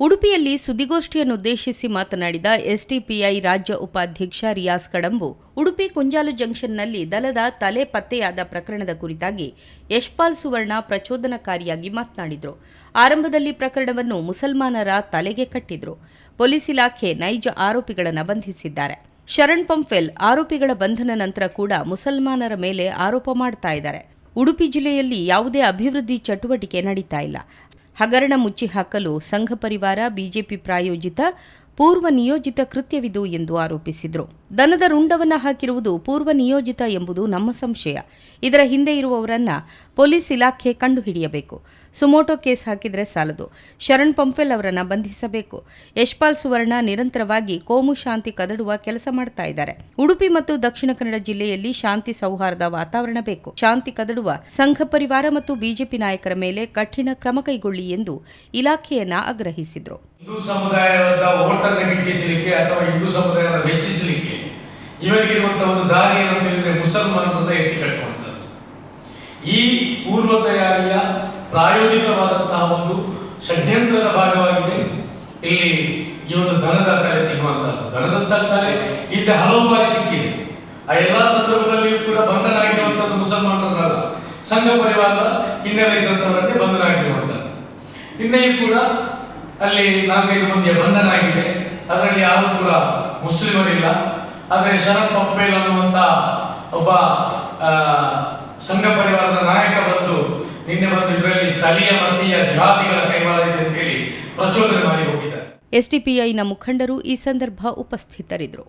ಉಡುಪಿಯಲ್ಲಿ ಸುದ್ದಿಗೋಷ್ಠಿಯನ್ನುದ್ದೇಶಿಸಿ ಮಾತನಾಡಿದ ಎಸ್ಡಿಪಿಐ ರಾಜ್ಯ ಉಪಾಧ್ಯಕ್ಷ ರಿಯಾಸ್ ಕಡಂಬು, ಉಡುಪಿ ಕುಂಜಾಲು ಜಂಕ್ಷನ್ನಲ್ಲಿ ದಲದ ತಲೆ ಪತ್ತೆಯಾದ ಪ್ರಕರಣದ ಕುರಿತಾಗಿ ಯಶ್ಪಾಲ್ ಸುವರ್ಣ ಪ್ರಚೋದನಕಾರಿಯಾಗಿ ಮಾತನಾಡಿದರು. ಆರಂಭದಲ್ಲಿ ಪ್ರಕರಣವನ್ನು ಮುಸಲ್ಮಾನರ ತಲೆಗೆ ಕಟ್ಟಿದ್ರು. ಪೊಲೀಸ್ ಇಲಾಖೆ ನೈಜ ಆರೋಪಿಗಳನ್ನು ಬಂಧಿಸಿದ್ದಾರೆ. ಶರಣ್ ಪಂಫೆಲ್ ಆರೋಪಿಗಳ ಬಂಧನ ನಂತರ ಕೂಡ ಮುಸಲ್ಮಾನರ ಮೇಲೆ ಆರೋಪ ಮಾಡ್ತಾ ಇದ್ದಾರೆ. ಉಡುಪಿ ಜಿಲ್ಲೆಯಲ್ಲಿ ಯಾವುದೇ ಅಭಿವೃದ್ಧಿ ಚಟುವಟಿಕೆ ನಡೀತಾ ಇಲ್ಲ. ಹಗರಣ ಮುಚ್ಚಿ ಹಾಕಲು ಸಂಘ ಪರಿವಾರ ಬಿಜೆಪಿ ಪ್ರಾಯೋಜಿತ ಪೂರ್ವ ನಿಯೋಜಿತ ಕೃತ್ಯವಿದು ಎಂದು ಆರೋಪಿಸಿದರು. ದನದ ರುಂಡವನ್ನ ಹಾಕಿರುವುದು ಪೂರ್ವ ನಿಯೋಜಿತ ಎಂಬುದು ನಮ್ಮ ಸಂಶಯ. ಇದರ ಹಿಂದೆ ಇರುವವರನ್ನ ಪೊಲೀಸ್ ಇಲಾಖೆ ಕಂಡುಹಿಡಿಯಬೇಕು. ಸುಮೋಟೋ ಕೇಸ್ ಹಾಕಿದರೆ ಸಾಲದು. ಶರಣ್ ಪಂಫೆಲ್ ಅವರನ್ನ ಬಂಧಿಸಬೇಕು. ಯಶ್ಪಾಲ್ ಸುವರ್ಣ ನಿರಂತರವಾಗಿ ಕೋಮು ಶಾಂತಿ ಕದಡುವ ಕೆಲಸ ಮಾಡ್ತಾ ಇದ್ದಾರೆ. ಉಡುಪಿ ಮತ್ತು ದಕ್ಷಿಣ ಕನ್ನಡ ಜಿಲ್ಲೆಯಲ್ಲಿ ಶಾಂತಿ ಸೌಹಾರ್ದ ವಾತಾವರಣ ಬೇಕು. ಶಾಂತಿ ಕದಡುವ ಸಂಘ ಪರಿವಾರ ಮತ್ತು ಬಿಜೆಪಿ ನಾಯಕರ ಮೇಲೆ ಕಠಿಣ ಕ್ರಮ ಕೈಗೊಳ್ಳಿ ಎಂದು ಇಲಾಖೆಯನ್ನ ಆಗ್ರಹಿಸಿದರು. ಹಿಂದೂ ಸಮುದಾಯದ ಓಟನ್ನು ಗಿಟ್ಟಿಸಲಿಕ್ಕೆ ಅಥವಾ ಹಿಂದೂ ಸಮುದಾಯವನ್ನು ವೆಚ್ಚಿಸಲಿಕ್ಕೆ ಇವರಿಗಿರುವಂತಹ ಒಂದು ದಾರಿ ಏನು ಹೇಳಿದ್ರೆ ಮುಸಲ್ಮಾನರನ್ನ ಎತ್ತಿ ಕಟ್ಟುವಂಥದ್ದು ಈ ಪೂರ್ವ ತಯಾರಿಯ ಪ್ರಾಯೋಜಿತವಾದಂತಹ ಒಂದು ಷಡ್ಯಂತ್ರದ ಭಾಗವಾಗಿದೆ. ಇಲ್ಲಿ ಈ ಒಂದು ದನದ ತಲೆ ಸಿಗುವಂತಹದ್ದು. ದನದ ಸಾಕ್ತಾರೆ ಹಿಂದೆ ಹಲವು ಬಾರಿ ಸಿಕ್ಕಿದೆ. ಆ ಎಲ್ಲಾ ಸಂದರ್ಭದಲ್ಲಿಯೂ ಕೂಡ ಬಂಧನ ಆಗಿರುವಂತದ್ದು ಮುಸಲ್ಮಾನರಲ್ಲ ಸಂಘ ಪರಿವಾರದ ಹಿನ್ನೆಲೆ ಇದ್ದಂಥವರನ್ನೇ ಬಂಧನ ಆಗಿರುವಂತದ್ದು ನಿನ್ನೆಯೂ ಕೂಡ ಅಲ್ಲಿ ನಾಲ್ಕೈದು ಮಂದಿಯ ಬಂಧನ ಆಗಿದೆ. ಅದರಲ್ಲಿ ಯಾರು ಕೂಡ ಮುಸ್ಲಿಮರಿಲ್ಲ. ಆದರೆ ಶರತ್ ಪಂಪೇಲ್ ಅನ್ನುವಂತ ಒಬ್ಬ ಸಂಘ ಪರಿವಾರದ ನಾಯಕ ಬಂದು ನಿನ್ನೆ ಬಂದು ಇದರಲ್ಲಿ ಸ್ಥಳೀಯ ಮತೀಯ ಜಾತಿಗಳ ಕೈವಾಡ ಇದೆ ಅಂತೇಳಿ ಪ್ರಚೋದನೆ ಮಾಡಿ ಹೋಗಿದ್ದಾರೆ. ಎಸ್ಡಿಪಿಐನ ಮುಖಂಡರು ಈ ಸಂದರ್ಭ ಉಪಸ್ಥಿತರಿದ್ದರು.